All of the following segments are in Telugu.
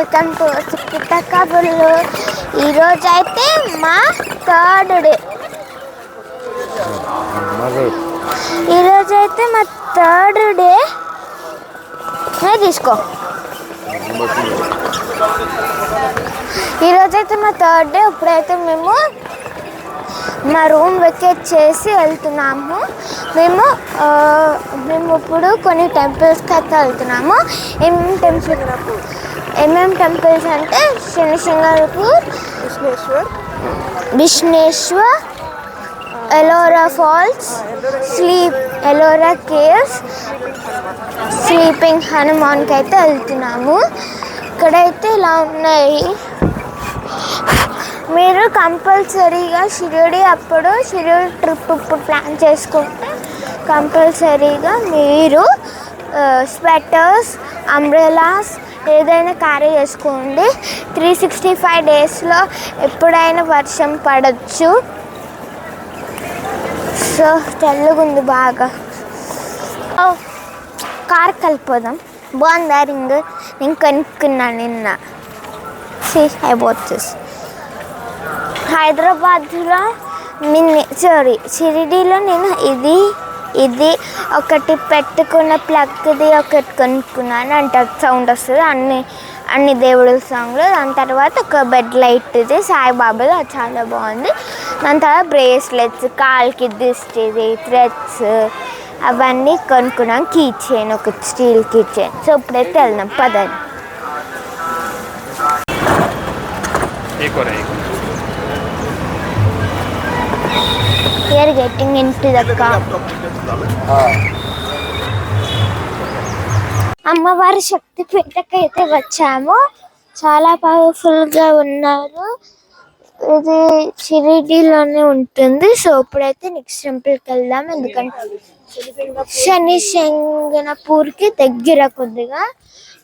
వెల్కమ్ టు సుప్పిత కబుర్లు ఈరోజు అయితే మా థర్డ్ డే ఈరోజు అయితే మా థర్డ్ డే తీసుకో. ఈరోజు అయితే మా థర్డ్ డే ఇప్పుడైతే మేము మా రూమ్ వెకేట్ చేసి వెళ్తున్నాము. మేము మేము ఇప్పుడు కొన్ని టెంపుల్స్కి అయితే వెళ్తున్నాము. ఏమేమి టెంపుల్ ఏమేమి టెంపుల్స్ అంటే Shani Shingnapur Vishweshwar Vishneshwar Ellora falls sleep Ellora caves. Sleeping హనుమాన్కి అయితే వెళ్తున్నాము. ఇక్కడైతే ఇలా ఉన్నాయి. మీరు కంపల్సరీగా షిరిడి అప్పుడు షిరిడి ట్రిప్ ఇప్పుడు ప్లాన్ చేసుకుంటే కంపల్సరీగా మీరు స్వెటర్స్ అంబ్రెలాస్ ఏదైనా క్యారీ చేసుకోండి. త్రీ సిక్స్టీ ఫైవ్ డేస్లో ఎప్పుడైనా వర్షం పడవచ్చు సో తెల్లగుంది బాగా. ఓ, కార్ కలిపోదాం. బాగుందా రింగ్? నేను కనుక్కున్నాను నిన్న. సీ ఐ హైదరాబాద్లో మిన్ని సారీ షిరిడీలో నేను ఇది ఇది ఒకటి పెట్టుకున్న ప్లగ్ది ఒకటి కొనుక్కున్నాను. అంటే సౌండ్ వస్తుంది. అన్ని అన్ని దేవుడు సాంగ్లు దాని తర్వాత ఒక బెడ్ లైట్ ఇది. అది చాలా బాగుంది. దాని తర్వాత బ్రేస్లెట్స్ కాల్కి దిష్టిది థ్రెడ్స్ అవన్నీ కొనుక్కున్నాం కీ చైన్ ఒక స్టీల్ కీ చైన్ సో ఇప్పుడైతే వెళ్దాం. పదండి. Here getting in to the car అమ్మవారి శక్తి పీఠకైతే వచ్చాము. చాలా పవర్ఫుల్గా ఉన్నారు. ఇది షిరిడీలోనే ఉంటుంది. సో ఇప్పుడైతే నెక్స్ట్ టెంపుల్కి వెళ్దాం. ఎందుకంటే శని శంగనపూర్కి దగ్గర కొద్దిగా.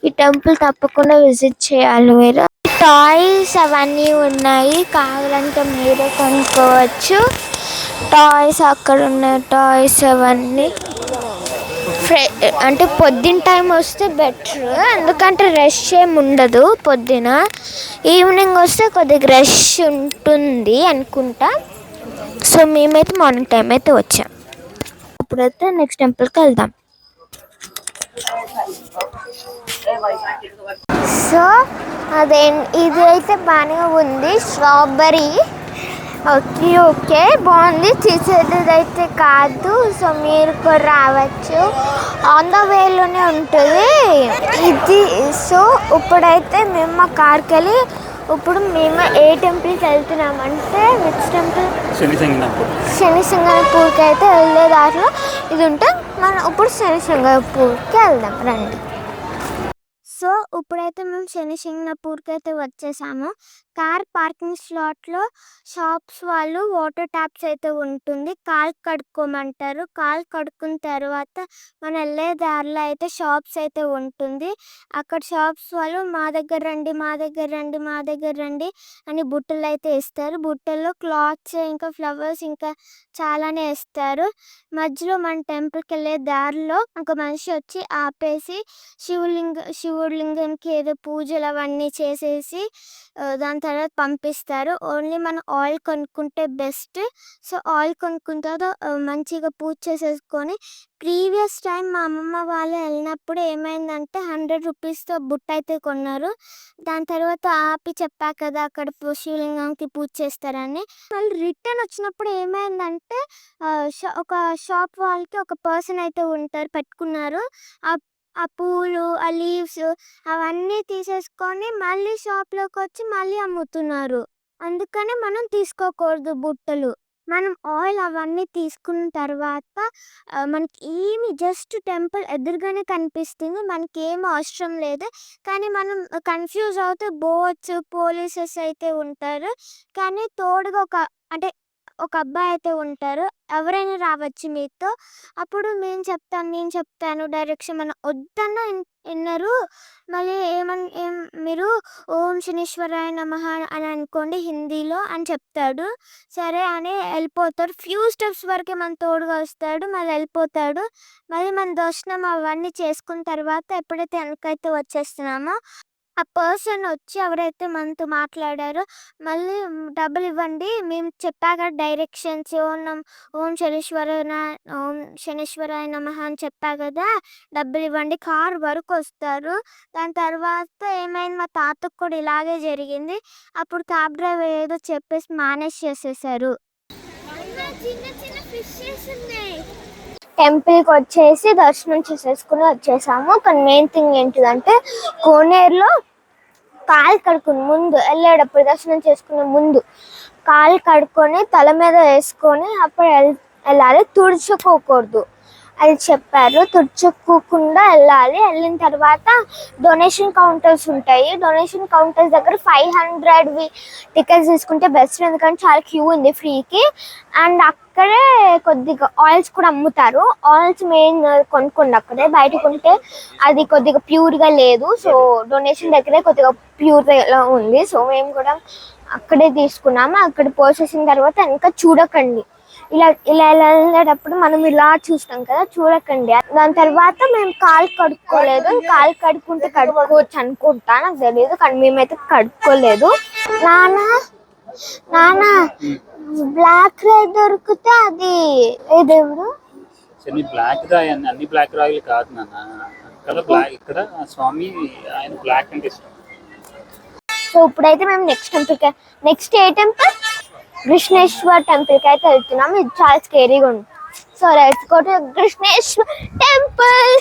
ఈ టెంపుల్ తప్పకుండా విజిట్ చేయాలి మీరు. టాయ్స్ అవన్నీ ఉన్నాయి. కావాలంటే మీరే కొనుక్కోవచ్చు. టాయ్స్ అక్కడ ఉన్న టాయ్స్ అవన్నీ. ఫ్రె అంటే పొద్దున్న టైం వస్తే బెటర్ ఎందుకంటే రష్ ఏమి ఉండదు పొద్దున. ఈవినింగ్ వస్తే కొద్దిగా రష్ ఉంటుంది అనుకుంటా. సో మేమైతే మార్నింగ్ టైం అయితే వచ్చాం. అప్పుడైతే నెక్స్ట్ టెంపుల్కి వెళ్దాం. సో అదే ఇది అయితే బాగానే ఉంది. Strawberry okay okay. బాగుంది. తీసేదైతే కాదు సో మీరు కూడా రావచ్చు. ఆన్ ద వేలోనే ఉంటుంది. ఇది సో ఇప్పుడైతే మేము మా కార్కి వెళ్ళి ఇప్పుడు మేము ఏ టెంపుల్కి వెళ్తున్నామంటే విచ్ టెంపుల్ శని అయితే వెళ్ళే దారిలో ఇది ఉంటే మనం ఇప్పుడు శని వెళ్దాం రండి. సో ఇప్పుడైతే మేము శనిసింగపూర్కి అయితే వచ్చేసాము. కార్ పార్కింగ్ స్లాట్లో షాప్స్ వాళ్ళు వాటర్ ట్యాప్స్ అయితే ఉంటుంది. కాల్ కడుక్కోమంటారు. కాల్ కడుక్కున్న తర్వాత మనం వెళ్ళే దారిలో అయితే షాప్స్ అయితే ఉంటుంది. అక్కడ షాప్స్ వాళ్ళు మా దగ్గర రండి మా దగ్గర రండి మా దగ్గర రండి అని బుట్టలు అయితే ఇస్తారు బుట్టల్లో క్లాత్స్ ఇంకా ఫ్లవర్స్ ఇంకా చాలానే ఇస్తారు మధ్యలో మన టెంపుల్కి వెళ్ళే దారిలో ఒక మనిషి వచ్చి ఆపేసి శివలింగ శివలింగంకి ఏదో పూజలు అవన్నీ చేసేసి దాని తర్వాత పంపిస్తారు. ఓన్లీ మనం ఆయిల్ కొనుక్కుంటే బెస్ట్. సో ఆయిల్ కొనుక్కున్న తర్వాత మంచిగా పూజ చేసేసుకొని ప్రీవియస్ టైం మా అమ్మమ్మ వాళ్ళు వెళ్ళినప్పుడు ఏమైందంటే హండ్రెడ్ రూపీస్తో బుట్ట అయితే కొన్నారు. దాని తర్వాత ఆపి చెప్పా కదా అక్కడ శివలింగంకి పూజ చేస్తారని. మళ్ళీ రిటర్న్ వచ్చినప్పుడు ఏమైందంటే షా- ఒక షాప్ వాళ్ళకి ఒక పర్సన్ అయితే ఉంటారు పెట్టుకున్నారు. ఆ ఆ పూలు ఆ లీవ్స్ అవన్నీ తీసేసుకొని మళ్ళీ షాప్లోకి వచ్చి మళ్ళీ అమ్ముతున్నారు. అందుకనే మనం తీసుకోకూడదు బుట్టలు. మనం ఆయిల్ అవన్నీ తీసుకున్న తర్వాత మనకి ఏమి జస్ట్ టెంపుల్ ఎదురుగానే కనిపిస్తుంది. మనకి ఏం అవసరం లేదు. కానీ మనం కన్ఫ్యూజ్ అవుతే బోట్స్ పోలీసెస్ అయితే ఉంటారు. కానీ తోడుగా ఒక అంటే ఒక అబ్బాయి అయితే ఉంటారు. ఎవరైనా రావచ్చు మీతో. అప్పుడు నేను చెప్తాను నేను చెప్తాను. డైరెక్షన్ మన వద్దన్న విన్నారు విన్నరు. మళ్ళీ ఏమన్ ఏం మీరు ఓం శనీశ్వరాయ నమః అని అనుకోండి హిందీలో అని చెప్తాడు. సరే అని వెళ్ళిపోతాడు. ఫ్యూ స్టెప్స్ వరకే మన తోడుగా వస్తాడు మళ్ళీ వెళ్ళిపోతాడు. మళ్ళీ మన దర్శనం అవన్నీ చేసుకున్న తర్వాత ఎప్పుడైతే వెనకైతే వచ్చేస్తున్నామో ఆ పర్సన్ వచ్చి ఎవరైతే మనతో మాట్లాడారో మళ్ళీ డబ్బులు ఇవ్వండి. మేము చెప్పాక డైరెక్షన్స్ ఓం నమ్ ఓం శనీశ్వర ఓం శనీశ్వరాయ నమః అని చెప్పా కదా డబ్బులు ఇవ్వండి. కార్ వరకు వస్తారు. దాని తర్వాత ఏమైంది? మా తాతకు కూడా ఇలాగే జరిగింది. అప్పుడు క్యాబ్ డ్రైవర్ ఏదో చెప్పేసి మేనేజ్ చేసేసారు. టెంపుల్కి వచ్చేసి దర్శనం చేసేసుకుని వచ్చేసాము. కానీ మెయిన్ థింగ్ ఏంటిదంటే కోనేరులో కాలు కడుక్కుని ముందు వెళ్ళేటప్పుడు దర్శనం చేసుకునే ముందు కాలు కడుక్కొని తల మీద వేసుకొని అప్పుడు వెళ్ళాలి. తుడుచుకోకూడదు. అది చెప్పారు. తుడుచుకోకుండా వెళ్ళాలి. వెళ్ళిన తర్వాత డొనేషన్ కౌంటర్స్ ఉంటాయి. డొనేషన్ కౌంటర్స్ దగ్గర ఫైవ్ హండ్రెడ్ టికెట్స్ తీసుకుంటే బెస్ట్ ఎందుకంటే చాలా క్యూ ఉంది ఫ్రీకి అండ్ అక్కడే కొద్దిగా ఆయిల్స్ కూడా అమ్ముతారు. ఆయిల్స్ మెయిన్ కొనుక్కోండి అక్కడే. బయట కొంటే అది కొద్దిగా ప్యూర్గా లేదు. సో డొనేషన్ దగ్గరే కొద్దిగా ప్యూర్ ఉంది. సో మేము కూడా అక్కడే తీసుకున్నాము. అక్కడ పోసేసిన తర్వాత ఇంకా చూడకండి. ఇలా ఇలా ఇలా వెళ్ళేటప్పుడు మనం ఇలా చూస్తాం కదా చూడకండి. దాని తర్వాత మేము కాలు కడుక్కోలేదు. కాలు కడుక్కుంటే కడుక్కోవచ్చు అనుకుంటా నాకు తెలియదు కానీ మేమైతే కడుక్కోలేదు. నాన్న నాన్న బ్లాక్ రైడ్ దొరికితే అది ఏ దేవుడు శని బ్లాక్ రాయి అన్ని అన్ని బ్లాక్ రాయిలు కాదు నాన్న. ఇక్కడ బ్లాక్ ఇక్కడ స్వామి ఆయన బ్లాక్ అంటే ఇష్టం. సో ఇప్పుడైతే మేము నెక్స్ట్ టెంపుల్కి నెక్స్ట్ ఏ టెంపుల్ కృష్ణేశ్వర్ టెంపుల్కి అయితే వెళ్తున్నాం ఇది చాలా స్కేరీగా ఉంది so let's go to Krishneshwar temple